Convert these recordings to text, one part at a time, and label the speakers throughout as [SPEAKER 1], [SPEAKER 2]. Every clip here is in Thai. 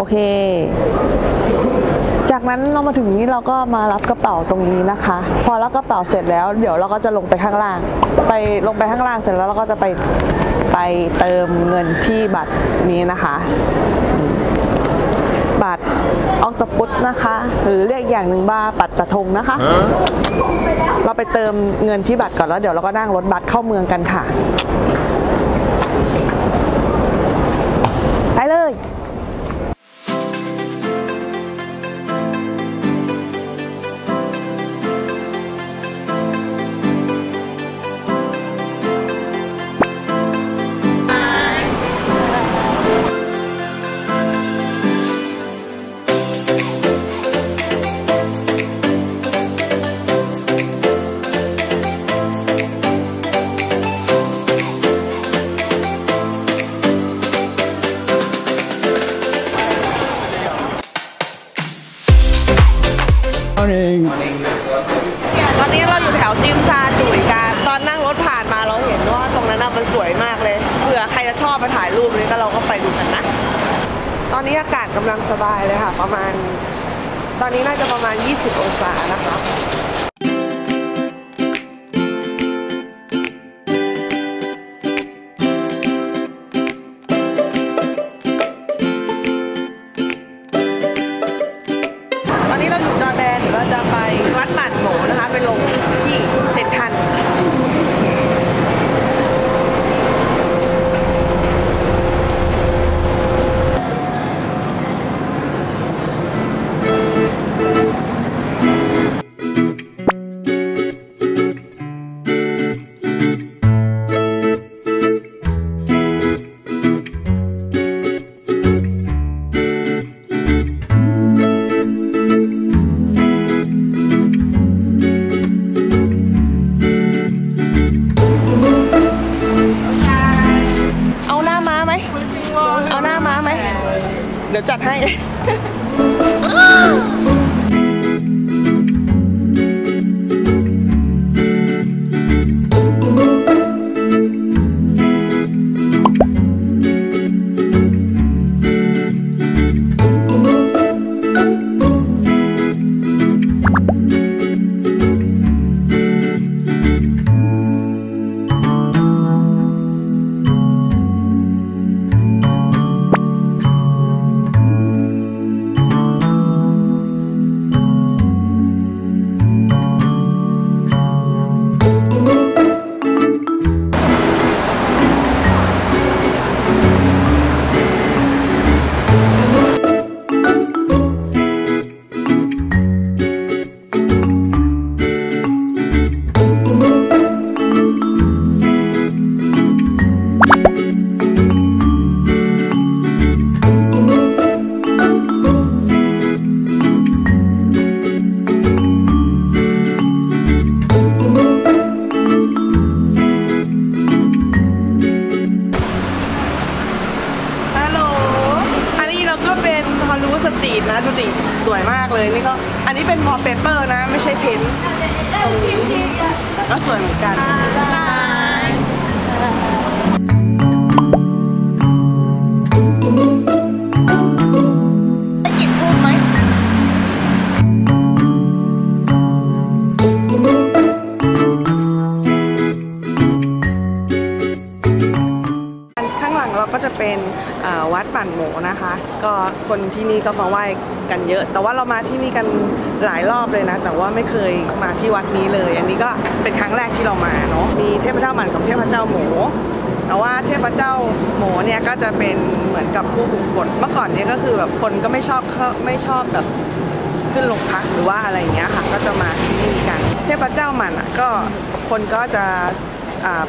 [SPEAKER 1] โอเค จากนั้นเรามาถึงนี้เราก็มารับกระเป๋าตรงนี้นะคะ พอรับกระเป๋าเสร็จแล้ว เดี๋ยวเราก็จะลงไปข้างล่าง ไปลงไปข้างล่างเสร็จแล้วเราก็จะไปไปเติมเงินที่บัตรนี้นะคะ บัตรออกตปุตนะคะ หรือเรียกอย่างหนึ่งว่าบัตรตะทงนะคะ เราไปเติมเงินที่บัตรก่อนแล้วเดี๋ยวเราก็นั่งรถบัสเข้าเมืองกันค่ะ เดี๋ยวจัดให้ ก็คนที่นี่ก็มาไหว้กันเยอะ แต่ว่าเรามาที่นี่กันหลายรอบเลยนะ แต่ว่าไม่เคยมาที่วัดนี้เลย อันนี้ก็เป็นครั้งแรกที่เรามาเนาะ มีเทพเจ้าหมันกับเทพเจ้าหมู แต่ว่าเทพเจ้าหมูเนี่ยก็จะเป็นเหมือนกับผู้คุมกฎ เมื่อก่อนเนี่ยก็คือแบบคนก็ไม่ชอบไม่ชอบแบบขึ้นโรงพักหรือว่าอะไรอย่างเงี้ยค่ะ ก็จะมาที่นี่กัน เทพเจ้าหมันอะก็คนก็จะ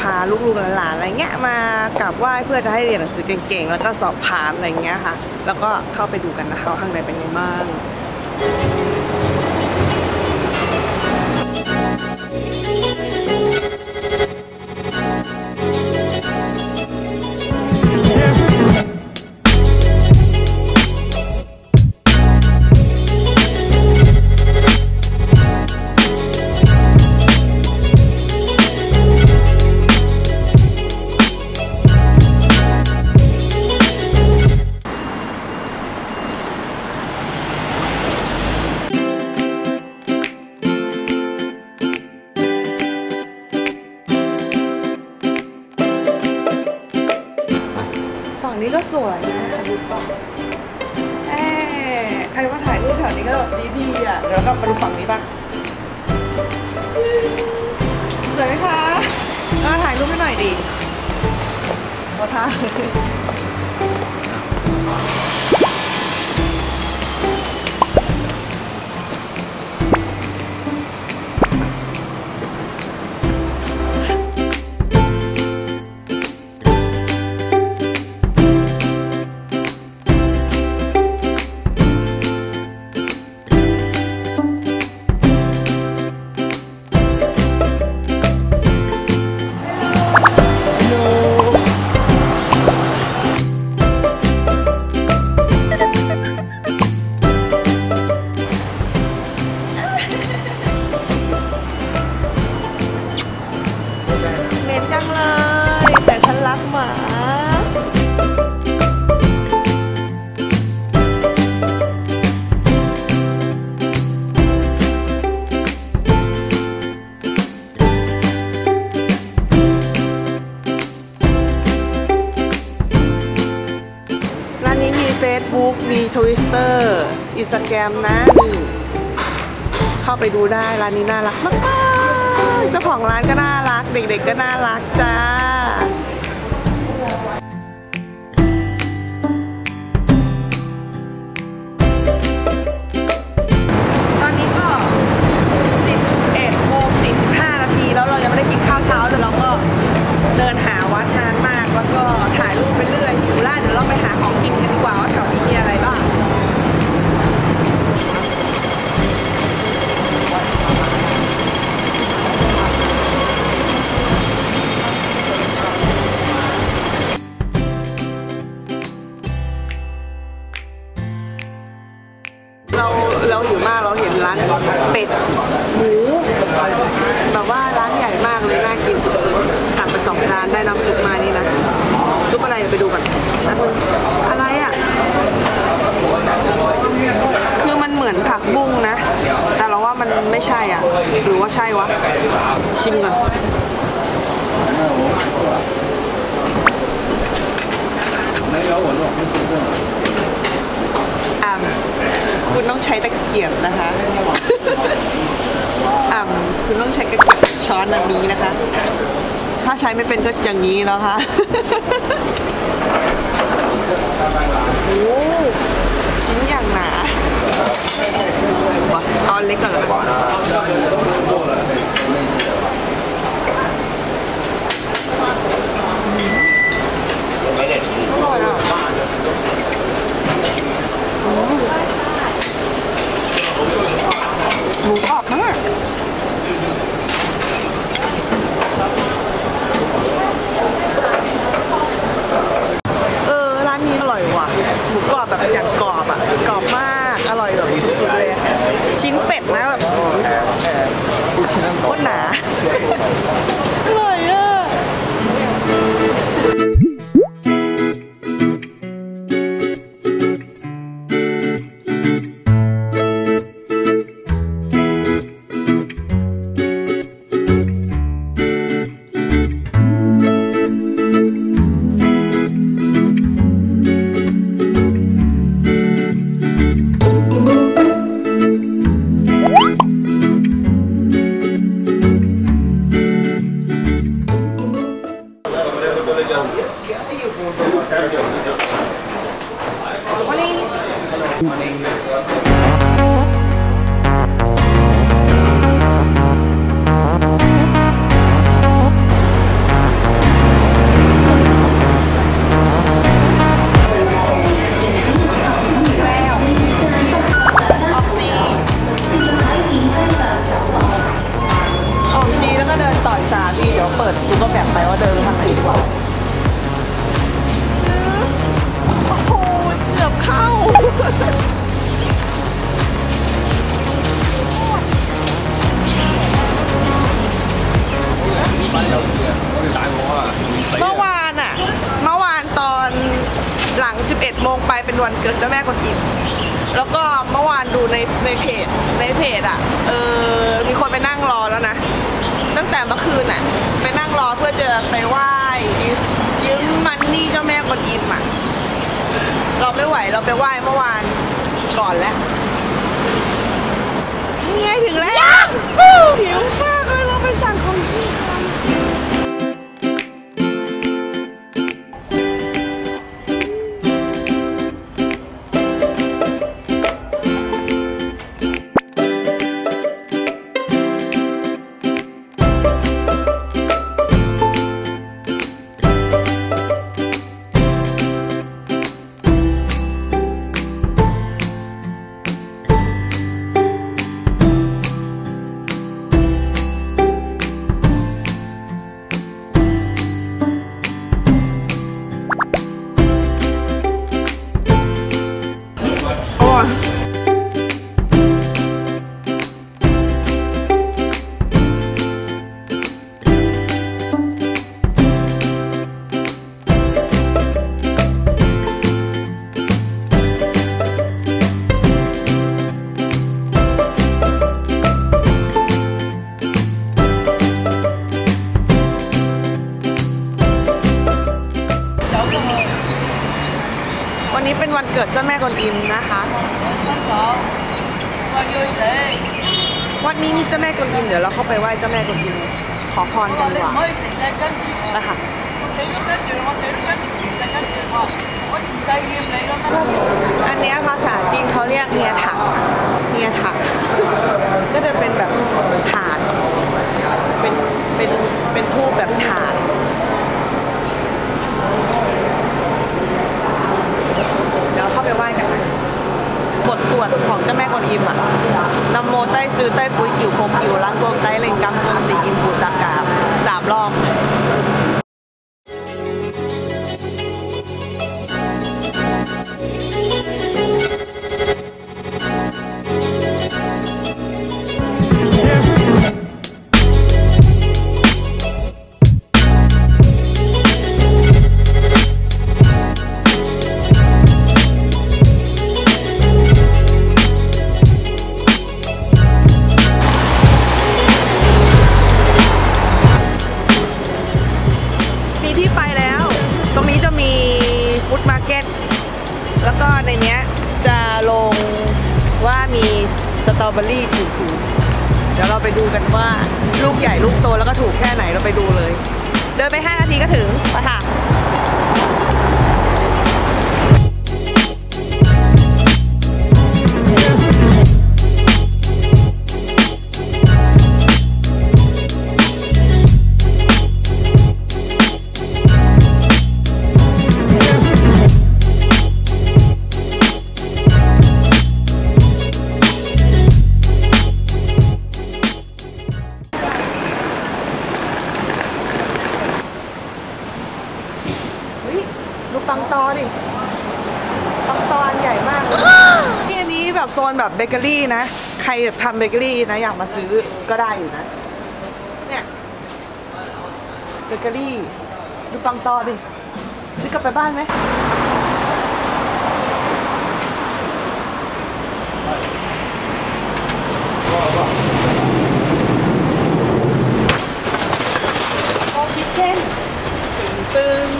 [SPEAKER 1] พาลูกๆหลานๆอะไรเงี้ยมากราบไหว้เพื่อจะให้เรียนหนังสือเก่งๆ แล้วก็สอบผ่านอะไรเงี้ยค่ะ แล้วก็เข้าไปดูกันนะคะข้างในเป็นยังไงบ้าง วยนะดูก่อนแอบใครมาถ่ายรูปแถวนี้ก็แบบดีๆอะ เดี๋ยวเรามาดูฝั่งนี้บ้างสวยไหมคะมาถ่ายรูปให้หน่อยดิขอท่า ดูได้ร้านนี้น่ารักมากๆเจ้าของร้านก็น่ารัก เด็กๆก็น่ารักจ้าตอนนี้ก็11โมง45นาทีแล้วเรายังไม่ได้กินข้าวเช้าแต่เราก็เดินหาวัดนานมาก แล้วก็ถ่ายรูปไปเรื่อยหิวล่าเดี๋ยวเราไปหาของกินกันดีกว่า ราเห็นร้านเป็ดหมูแบบว่าร้านใหญ่มากเลยน่ากินสุดๆสั่งไปสองจานได้น้ำซุปมานี่นะซุปอะไรไปดูกันนะคุณอะไรอะคือมันเหมือนผักบุ้งนะ แต่เราว่ามันไม่ใช่อะหรือว่าใช่วะ ชิมก่อนอ่ำ คุณต้องใช้ตะเกียบนะคะอ่ำคุณต้องใช้ตะเกียบช้อนอันนี้นะคะ ถ้าใช้ไม่เป็นก็อย่างนี้นะคะโอ้ชิ้นอย่างหนาเอาเล็กก่อนเลยอ 请来了。不明 out. แบบเบเกอรี่นะ ใครทำเบเกอรี่นะ อยากมาซื้อก็ได้อยู่นะ เนี่ยเบเกอรี่ ดูปังตอดิ ซื้อกลับไปบ้านไหมโอคิดเช่นตึง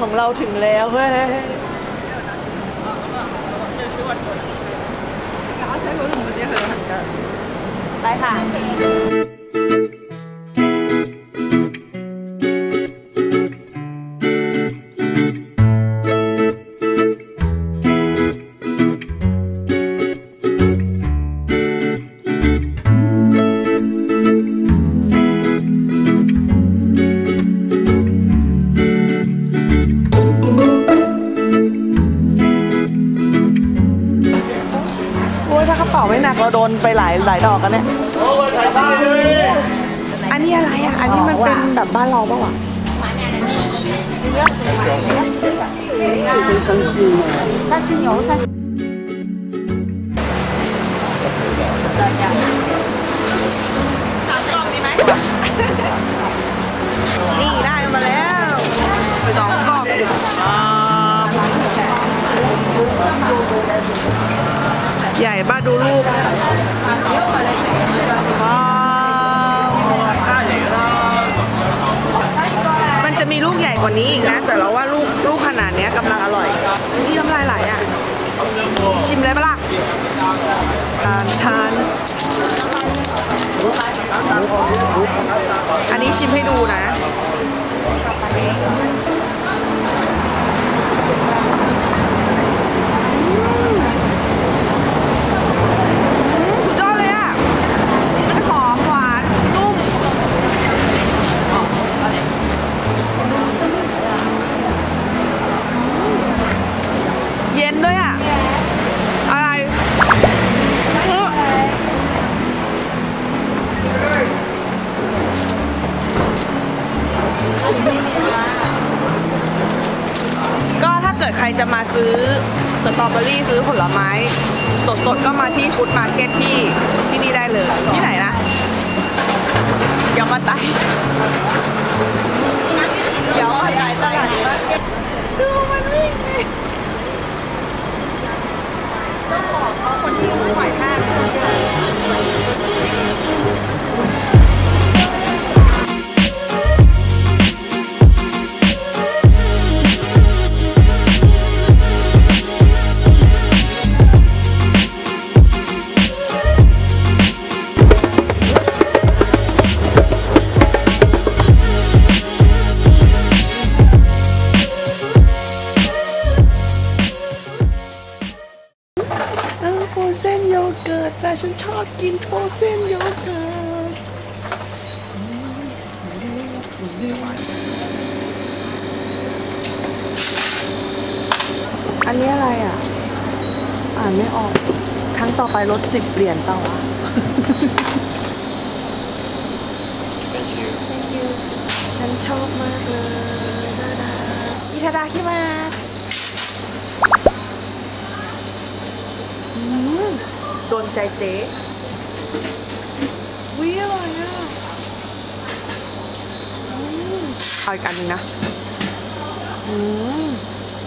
[SPEAKER 1] ของเราถึงแล้วเว้ยไปค่ะ นไปหลายหลายดอกกันเนี่ย อันนี้อะไรอะ อันนี้มันเป็นแบบบ้านเราปะวะซาซิโยซาซิสามกล่องดีไหม นี่ได้มาแล้วสองกล่อง ใหญ่ป้าดูลูกว้าวมันจะมีลูกใหญ่กว่านี้อีกนะ แต่เราว่าลูกลูกขนาดเนี้ยกำลังอร่อยนี่น้ำลายไหลอะ ชิมเลยปะล่ะทานทานอันนี้ชิมให้ดูนะ ซื้อสตรอเบอรี่ซื้อผลไม้ สดๆก็มาที่ฟู้ดมาร์เก็ตที่ที่นี่ได้เลยที่ไหนนะเดี๋ยวมาไต่เดี๋ยวมาไตตลาดมาร์เก็ตดูมันวิ่งเลยเจ้าของเขาคนที่ปล่อยห้า กินโฟเซนโยเกิร์ตอันนี้อะไรอะ อ่านไม่ออก ครั้งต่อไปลดสิบเหรียญเปล่าวะ
[SPEAKER 2] Thank you.
[SPEAKER 1] ฉันชอบมากเลยดาดาอิชาดาคิมาอืมโดนใจเจ๊ วิอร่อยอะอืมเอาอีกอันหนึงนะอืม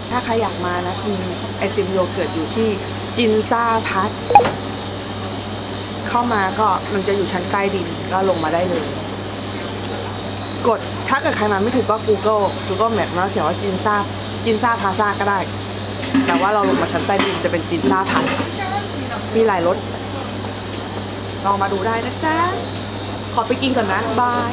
[SPEAKER 1] ถ้าใครอยากมานะกินไอติมโยเกิร์ตอยู่ที่จินซ่าพัทเข้ามาก็มันจะอยู่ชั้นใต้ดินก็ลงมาได้เลย กดถ้าเกิดใครมาไม่ถูกก็ Google Google Map แล้วเขียนว่าจินซ่าจินซ่าพาซาก็ได้ แต่ว่าเราลงมาชั้นใต้ดินจะเป็นจินซ่าพันมีหลายรถ ลองมาดูได้นะจ๊ะ ขอไปกินก่อนนะ บาย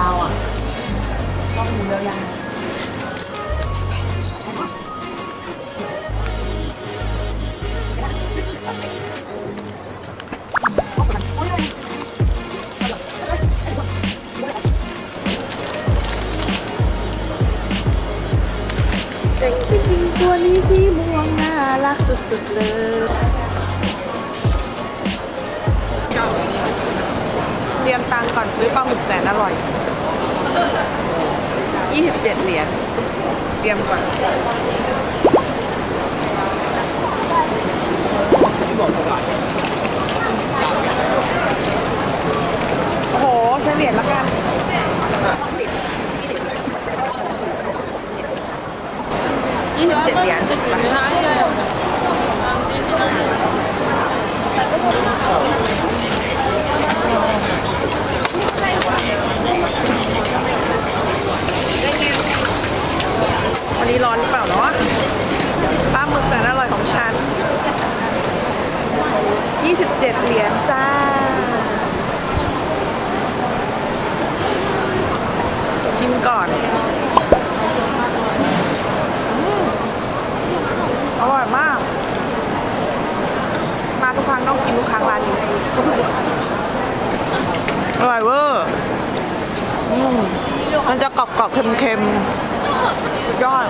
[SPEAKER 1] าก ยมตังก่อนซื้อปลาหมึกแสนอร่อย 27 เหรียญ เตรียมก่อนโอ้โหใช้เหรียญละกันยี่สิบเจ็ดเหรียญไป วันนี้ร้อนหรือเปล่าเนาะปลาหมึกแสนอร่อยของฉัน 27 เหรียญจ้า ชิมก่อนอืมอร่อยมาก มาทุกครั้งต้องกินทุกครั้งร้านนี้ อร่อยเวอร์อืมมันจะกรอบกรอบๆเค็มๆสุดยอด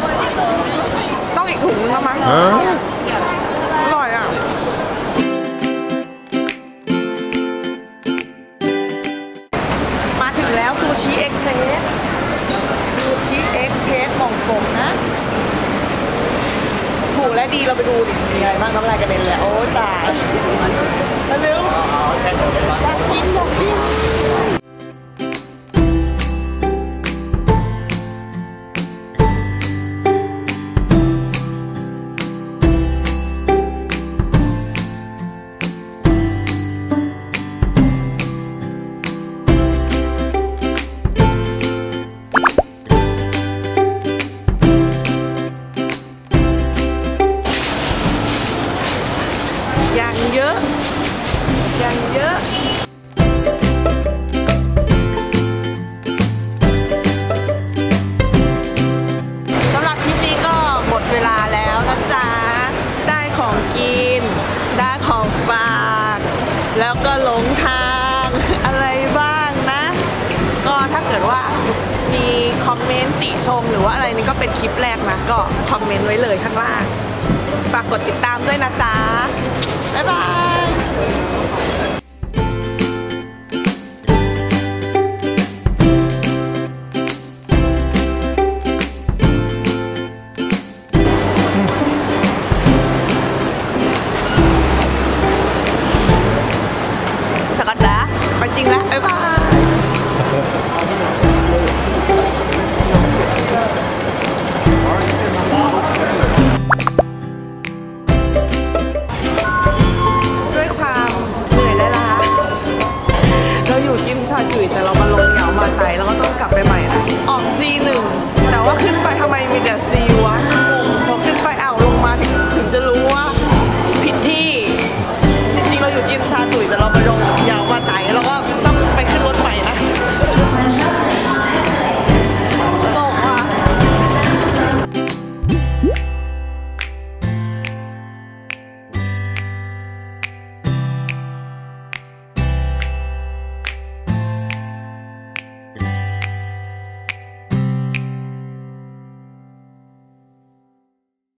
[SPEAKER 1] ต้องอีกถุงนึงแล้วมั้งอร่อยอะมาถึงแล้วซูชิเอ็กเพรสซูชิเอ็กเพรสหม่องกงนะถูกและดีเราไปดูดิมีอะไรบ้างน้ำลายกระเด็นเลยโอ้ตายเร็วอยากกินอย ก็หลงทางอะไรบ้างนะ ก็ถ้าเกิดว่ามีคอมเมนต์ติชมหรือว่าอะไรนี่ก็เป็นคลิปแรกนะ ก็คอมเมนต์ไว้เลยข้างล่าง ฝากกดติดตามด้วยนะจ๊ะ บ๊ายบาย